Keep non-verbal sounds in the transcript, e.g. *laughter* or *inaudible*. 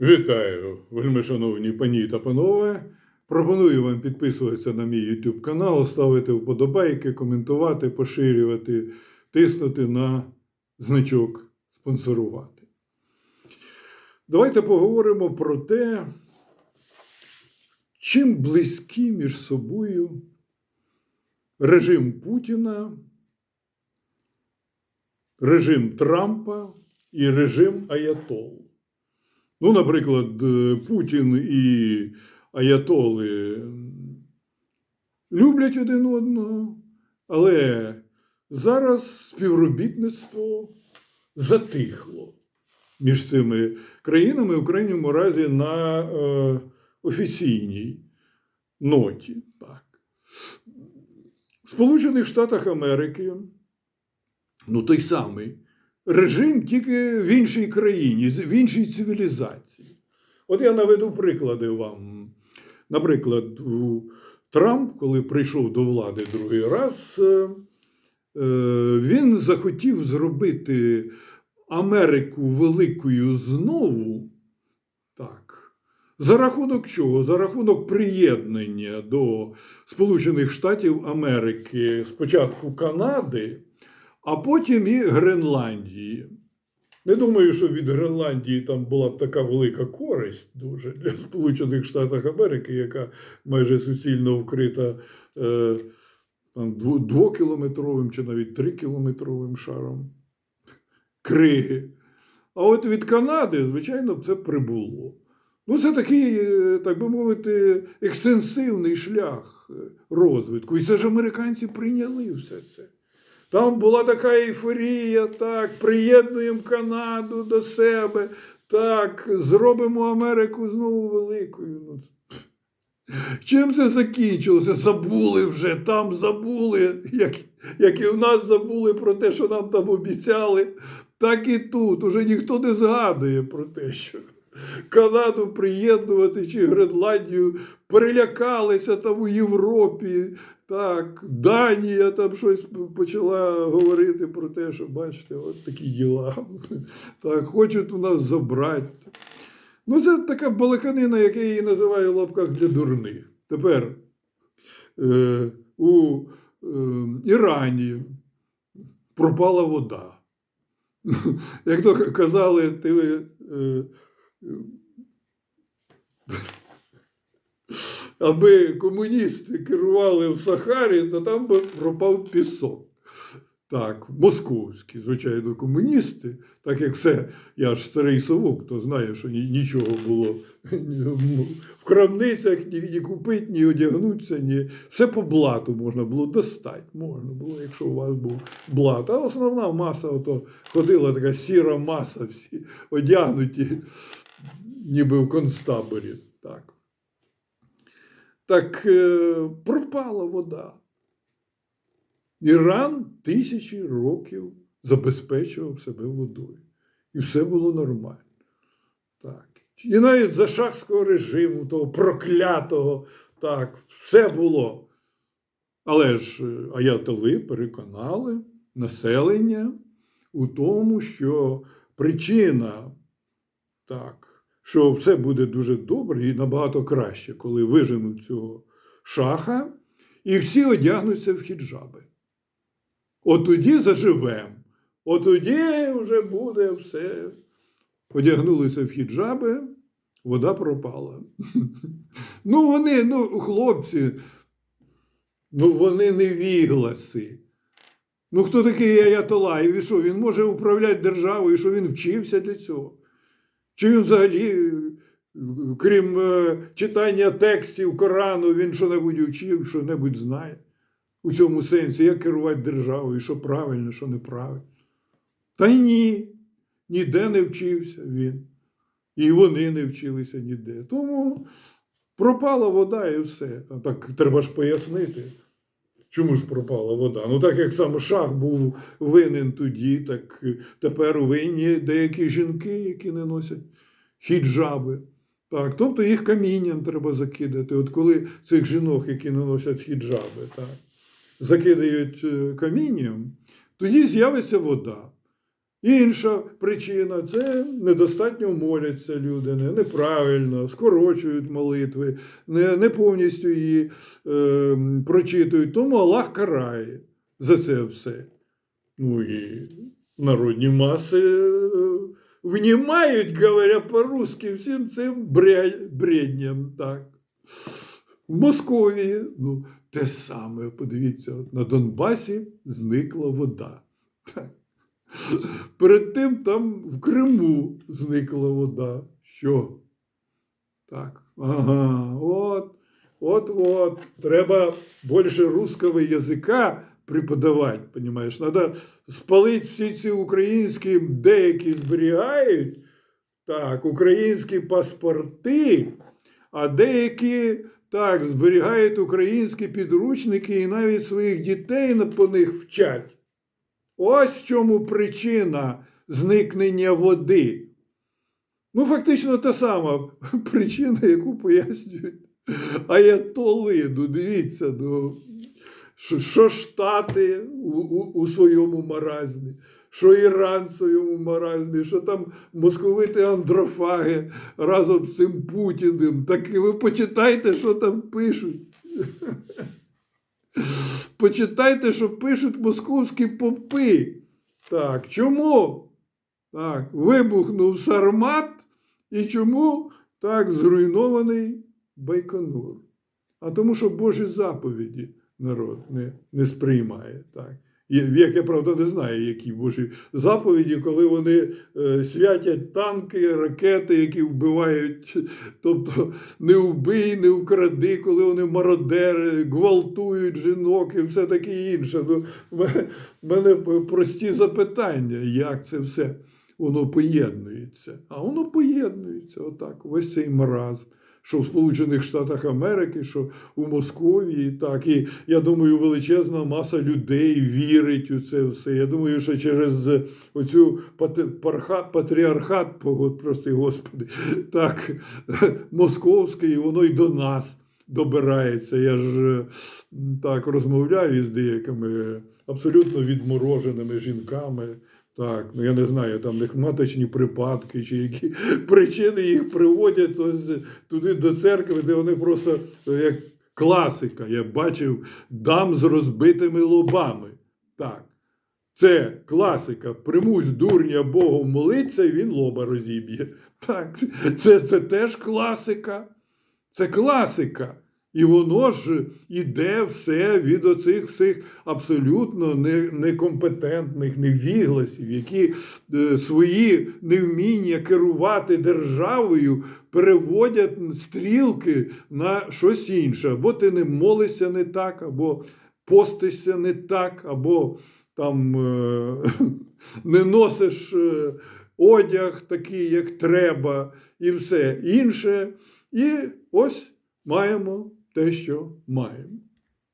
Вітаю, вельми шановні пані та панове. Пропоную вам підписуватися на мій YouTube канал, ставити вподобайки, коментувати, поширювати, тиснути на значок спонсорувати. Давайте поговоримо про те, чим близькі між собою режим Путіна, режим Трампа і режим Аятол. Ну, наприклад, е, Путін і Аятоли люблять один одного, але зараз співробітництво затихло між цими країнами, в крайньому разі на е, офіційній ноті. Так. В Сполучених Штатах Америки, ну той самий режим тільки в іншій країні, в іншій цивілізації. От я наведу приклади вам. Наприклад, Трамп, коли прийшов до влади другий раз, е, е, він захотів зробити Америку великою знову. За рахунок чого? За рахунок приєднання до Сполучених Штатів Америки спочатку Канади, а потім і Гренландії. Не думаю, що від Гренландії там була б така велика користь дуже для Сполучених Штатів Америки, яка майже суцільно вкрита е, двокілометровим чи навіть трикілометровим шаром криги. А от від Канади, звичайно, це прибуло. Ну, це такий, е, так би мовити, екстенсивний шлях е, розвитку. І це ж американці прийняли все це. Там була така ейфорія, так, приєднуємо Канаду до себе, так, зробимо Америку знову великою. Ну, Чим це закінчилося? Забули вже, там забули, як, як і в нас забули про те, що нам там обіцяли, так і тут. Уже ніхто не згадує про те, що Канаду приєднувати чи Гренландію перелякалися там у Європі. Так, Данія там щось почала говорити про те, що бачите, от такі діла. Так, хочуть у нас забрати. Ну, це така балаканина, як я її називаю в лапках для дурних. Тепер е, у е, Ірані пропала вода. Як то казали, ти. Е, *laughs* аби комуністи керували в Сахарі, то там би пропав пісок. Так, московські, звичайно, комуністи, так як все, я ж старий совок, то знає, що ні- нічого було в крамницях ні, ні купити, ні одягнутися, ні. Все по блату можна було достати. Можна було, якщо у вас був блат. А основна маса, ото ходила така сіра маса, всі одягнуті, ніби в концтаборі. Так. Так е, пропала вода. Іран тисячі років забезпечував себе водою. І все було нормально. Так. І навіть за шахського режиму, того проклятого, так, все було. Але ж е, аятоли переконали населення у тому, що причина, так, що все буде дуже добре і набагато краще, коли виженуть цього шаха, і всі одягнуться в хіджаби. От тоді заживемо. От тоді вже буде все. Одягнулися в хіджаби, вода пропала. *laughs* Ну, вони, ну, хлопці, ну вони не вігласи. Ну, хто такий Аятола? І що, він може управляти державою, що він вчився для цього? Чи він взагалі, е, крім е, читання текстів Корану, він що-небудь вчив, що-небудь знає? у цьому сенсі, як керувати державою, що правильно, що неправильно. Та ні, ніде не вчився він. І вони не вчилися ніде. Тому пропала вода і все. А так треба ж пояснити. Чому ж пропала вода? Ну, так як сам шах був винен тоді, так тепер винні деякі жінки, які не носять хіджаби. Так, тобто їх камінням треба закидати. От коли цих жінок, які не носять хіджаби, так, закидають е, камінням, тоді з'явиться вода. Інша причина це недостатньо моляться люди, неправильно, скорочують молитви, не, не повністю її е, прочитують. Тому Аллах карає за це все. Ну і народні маси е, внімають, говоря по-русски, всім цим бредням. Так. В Московії ну, те саме, подивіться, на Донбасі зникла вода. Так. Перед тим там в Криму зникла вода. Що? Так. Ага, от, от, от. Треба більше русского язика преподавати, понимаєш? Надо спалити всі ці українські, деякі зберігають, так, українські паспорти, а деякі так, зберігають українські підручники і навіть своїх дітей по них вчать. Ось чому причина зникнення води. Ну, фактично та сама *laughs* причина, яку пояснюють аятоли. Ну, дивіться, ну, що, що Штати у, у, у своєму маразмі, що Іран в своєму маразмі, що там московити андрофаги разом з цим Путіним. Так і ви почитайте, що там пишуть. *laughs* Почитайте, що пишуть московські попи. Так, чому? Так, вибухнув Сармат і чому так зруйнований Байконур? А тому, що Божі заповіді народ не, не сприймає. Так. Як я правда не знаю, які Божі заповіді, коли вони е, святять танки, ракети, які вбивають, тобто не вбий, не вкради, коли вони мародери, гвалтують жінок і все таке інше. Ну, в мене прості запитання, як це все воно поєднується. А воно поєднується отак. Весь цей маразм. Що в Сполучених Штатах Америки, що у Московії, так і я думаю, величезна маса людей вірить у це все. Я думаю, що через оцю пат- парха- патріархат, прости Господи, *laughs* так *laughs* московський, воно й до нас добирається. Я ж е, так розмовляю з деякими абсолютно відмороженими жінками. Так, ну я не знаю, там в них маточні припадки, чи які *laughs* причини їх приводять туди до церкви, де вони просто е, як класика. Я бачив дам з розбитими лобами. Так. Це класика. Примусь дурня Богу молиться, і він лоба розіб'є. Так, це, це теж класика. Це класика. І воно ж іде все від оцих всіх абсолютно некомпетентних, невігласів, які е, свої невміння керувати державою переводять стрілки на щось інше. Або ти не молишся не так, або постишся не так, або там е, *laughs* не носиш е, одяг такий, як треба, і все інше. І ось маємо те, що маємо.